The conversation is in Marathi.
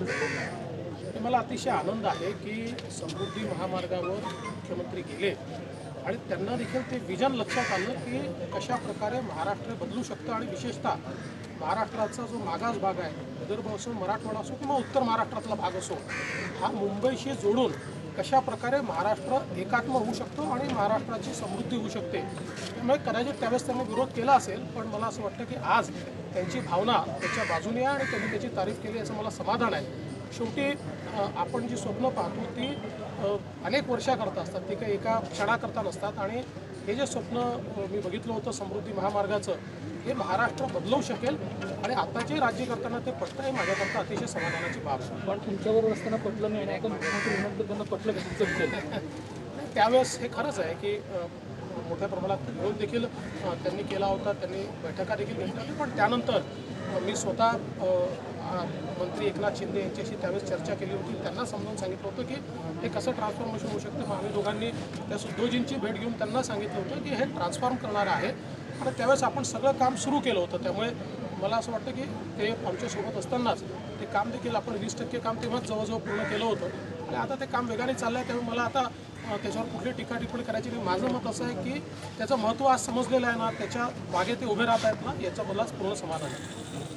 आणि मला अतिशय आनंद आहे की समृद्धी महामार्गावर मुख्यमंत्री गेले. आणि त्यांना देखील ते विजन लक्षात आलं की कशा प्रकारे महाराष्ट्र बदलू शकतं आणि विशेषतः महाराष्ट्राचा जो मागास भाग आहे विदर्भ असो मराठवाडा असो किंवा उत्तर महाराष्ट्रातला भाग असो हा मुंबईशी जोडून कशा प्रकारे महाराष्ट्र एकात्म होऊ शकतो आणि महाराष्ट्राची समृद्धी होऊ शकते? त्यामुळे कदाचित त्यावेळेस त्यांनी विरोध केला असेल पण मला असं वाटतं की आज त्यांची भावना त्याच्या बाजूने आहे आणि त्यांनी त्याची तारीफ केली याचं मला समाधान आहे. शेवटी आपण जी स्वप्न पाहतो ती अनेक वर्षाकरता असतात. ती काही एका क्षणाकरता नसतात आणि हे जे स्वप्न मी बघितलं होतं समृद्धी महामार्गाचं हे महाराष्ट्र बदलवू शकेल आणि आताचे राज्य करताना ते पटतं हे माझ्याकरता अतिशय समाधानाची बाब आहे. पण तुमच्याबरोबर असताना पटलं नाही आणि आता मुख्यमंत्री होण्यानंतर त्यांना पटलं का तुमचं विचार त्यावेळेस हे खरंच आहे की मोठ्या प्रमाणात विरोध देखील त्यांनी केला होता त्यांनी बैठका देखील घेतल्या होत्या पण त्यानंतर मी स्वतः मंत्री एकनाथ शिंदे यांच्याशी त्यावेळेस चर्चा केली होती. त्यांना समजावून सांगितलं होतं की हे कसं ट्रान्सफॉर्मेशन होऊ शकतं? मग आम्ही दोघांनी त्या सुद्धोजींची भेट घेऊन त्यांना सांगितलं होतं की हे ट्रान्सफॉर्म करणार आहे. आणि त्यावेळेस आपण सगळं काम सुरू केलं होतं. त्यामुळे मला असं वाटतं की ते आमच्यासोबत असतानाच ते काम देखील आपण वीस टक्के काम तेव्हाच जवळजवळ पूर्ण केलं होतं. आणि आता ते काम वेगाने चाललं आहे त्यामुळे मला आता त्याच्यावर कुठली टीका टिप्पणी करायची नाही. माझं मत असं आहे की त्याचं महत्त्व आज समजलेलं आहे ना त्याच्यामागे ते उभे राहत आहेत ना याचं मला पूर्ण समाधान आहे.